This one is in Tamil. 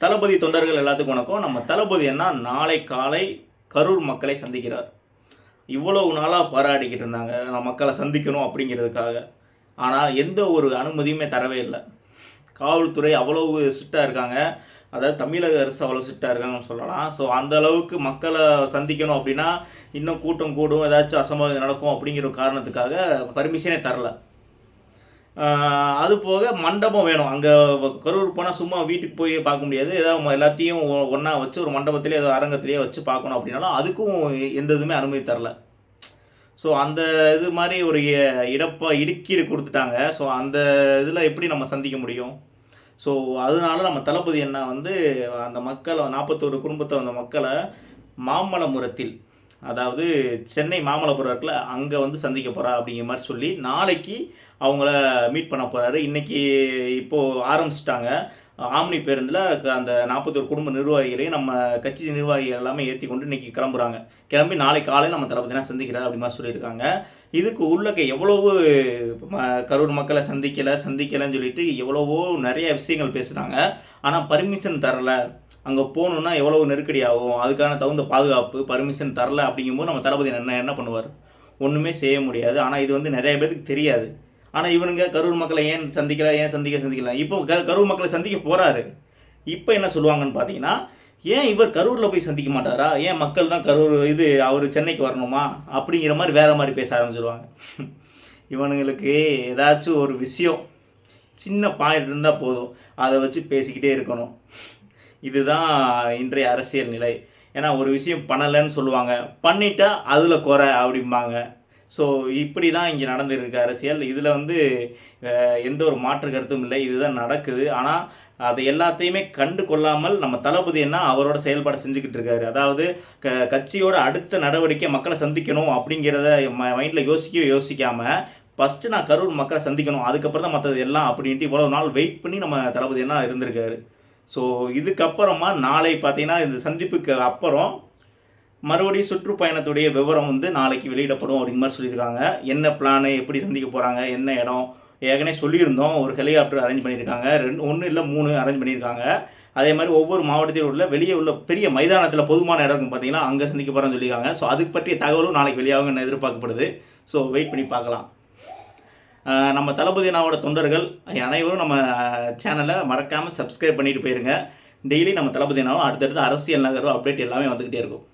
தளபதி தொண்டர்கள் எல்லாத்துக்கும் வணக்கம். நம்ம தளபதி என்ன? நாளை காலை கரூர் மக்களை சந்திக்கிறார். இவ்வளவு நாளாக போராடிக்கிட்டு இருந்தாங்க. நான் மக்களை சந்திக்கணும் அப்படிங்கிறதுக்காக. ஆனால் எந்த ஒரு அனுமதியுமே தரவே இல்லை. காவல்துறை அவ்வளவு ஸ்ட்ரிக்டாக இருக்காங்க. அதாவது தமிழக அரசு அவ்வளோ ஸ்ட்ரிக்டாக இருக்காங்கன்னு சொல்லலாம். ஸோ அந்த அளவுக்கு மக்களை சந்திக்கணும் அப்படின்னா இன்னும் கூட்டம் கூடும். ஏதாச்சும் அசம்பாவிதம் நடக்கும் அப்படிங்கிற காரணத்துக்காக பர்மிஷனே தரல. அது போக மண்டபம் வேணும். அங்கே கரூர் போனால் சும்மா வீட்டுக்கு போய் பார்க்க முடியாது. ஏதாவது எல்லாத்தையும் ஒன்றா வச்சு ஒரு மண்டபத்திலே ஏதோ அரங்கத்திலேயே வச்சு பார்க்கணும் அப்படின்னாலும் அதுக்கும் எந்த இதுவுமே அனுமதி தரல. ஸோ அந்த இது மாதிரி ஒரு இடப்பா இடுக்கீடு கொடுத்துட்டாங்க. ஸோ அந்த இதில் எப்படி நம்ம சந்திக்க முடியும்? ஸோ அதனால நம்ம தளபதி என்ன வந்து அந்த மக்களை நாற்பத்தோரு குடும்பத்தை வந்த மக்களை மாமல்லபுரத்தில் அதாவது சென்னை மாமல்லபுரம் இருக்குல்ல அங்கே வந்து சந்திக்க போகிறா அப்படிங்கிற மாதிரி சொல்லி நாளைக்கு அவங்கள மீட் பண்ண போகிறாரு இன்னைக்கு இப்போது ஆரம்பிச்சிட்டாங்க. ஆம்னி பேருந்தில் அந்த நாற்பத்தோரு குடும்ப நிர்வாகிகளையும் நம்ம கட்சி நிர்வாகிகள் எல்லாமே ஏற்றி கொண்டு இன்றைக்கி கிளம்புறாங்க. கிளம்பி நாளை காலையில் நம்ம தளபதினா சந்திக்கிறார் அப்படி மாதிரி சொல்லியிருக்காங்க. இதுக்கு உள்ளக்க எவ்வளவு ம- கரூர் மக்களை சந்திக்கலை சந்திக்கலைன்னு சொல்லிட்டு எவ்வளவோ நிறைய விஷயங்கள் பேசுகிறாங்க ஆனால் பர்மிஷன் தரல. அங்கே போகணுன்னா எவ்வளவு நெருக்கடி ஆகும்? அதுக்கான தகுந்த பாதுகாப்பு பர்மிஷன் தரல அப்படிங்கும்போது நம்ம தளபதி என்ன என்ன பண்ணுவார்? ஒன்றுமே செய்ய முடியாது. ஆனால் இது வந்து நிறைய பேருக்கு தெரியாது. ஆனால் இவனுங்க கரூர் மக்களை ஏன் சந்திக்கல ஏன் சந்திக்க சந்திக்கல? இப்போ க கரூர் மக்களை சந்திக்க போகிறாரு இப்போ என்ன சொல்லுவாங்கன்னு பார்த்தீங்கன்னா ஏன் இவர் கரூரில் போய் சந்திக்க மாட்டாரா? ஏன் மக்கள் தான் கரூர் இது அவர் சென்னைக்கு வரணுமா? அப்படிங்கிற மாதிரி வேற மாதிரி பேச ஆரம்பிச்சிருவாங்க. இவனுங்களுக்கு ஏதாச்சும் ஒரு விஷயம் சின்ன பாயிண்ட் இருந்தால் போதும். அதை வச்சு பேசிக்கிட்டே இருக்கணும். இதுதான் இன்றைய அரசியல் நிலை. ஏன்னா ஒரு விஷயம் பண்ணலைன்னு சொல்லுவாங்க. பண்ணிட்டா அதில் குறை அப்படிம்பாங்க. ஸோ இப்படி தான் இங்கே நடந்துருக்கு அரசியல். இதில் வந்து எந்த ஒரு மாற்று கருத்தும் இல்லை. இதுதான் நடக்குது. ஆனால் அதை எல்லாத்தையுமே கண்டு கொள்ளாமல் நம்ம தளபதி என்ன அவரோட செயல்பாடு செஞ்சுக்கிட்டு இருக்காரு. அதாவது க கட்சியோட அடுத்த நடவடிக்கை மக்களை சந்திக்கணும் அப்படிங்கிறத மைண்டில் யோசிக்கவே யோசிக்காமல் ஃபஸ்ட்டு நான் கரூர் மக்களை சந்திக்கணும் அதுக்கப்புறம் தான் மற்றது எல்லாம் அப்படின்ட்டு இவ்வளோ நாள் வெயிட் பண்ணி நம்ம தளபதி என்ன இருந்திருக்காரு. ஸோ இதுக்கப்புறமா நாளை பார்த்தீங்கன்னா இந்த சந்திப்புக்கு அப்புறம் மறுபடியும் சுற்றுப்பயணத்துடைய விவரம் வந்து நாளைக்கு வெளியிடப்படும் அப்படிங்கிற மாதிரி சொல்லியிருக்காங்க. என்ன பிளானு எப்படி சந்திக்க போகிறாங்க என்ன இடம்? ஏற்கனவே சொல்லியிருந்தோம் ஒரு ஹெலிகாப்டர் அரேஞ்ச் பண்ணியிருக்காங்க. ரெண்டு ஒன்று இல்லை மூணு அரேஞ்ச் பண்ணியிருக்காங்க. அதே மாதிரி ஒவ்வொரு மாவட்டத்தில் உள்ள வெளியே உள்ள பெரிய மைதானத்தில் பொதுமான இடம் இருக்கும் பார்த்தீங்கன்னா அங்கே சந்திக்க போகிறோம்னு சொல்லியிருக்காங்க. ஸோ அதுக்கு பற்றிய தகவலும் நாளைக்கு வெளியாகும்னு எதிர்பார்க்கப்படுது. ஸோ வெயிட் பண்ணி பார்க்கலாம். நம்ம தளபதி நாவோட தொண்டர்கள் அனைவரும் நம்ம சேனலை மறக்காமல் சப்ஸ்கிரைப் பண்ணிட்டு போயிருங்க. டெய்லி நம்ம தளபதி அண்ணாவும் அடுத்தடுத்து அரசியல் நகர்வு அப்டேட் எல்லாமே வந்துக்கிட்டே இருக்கும்.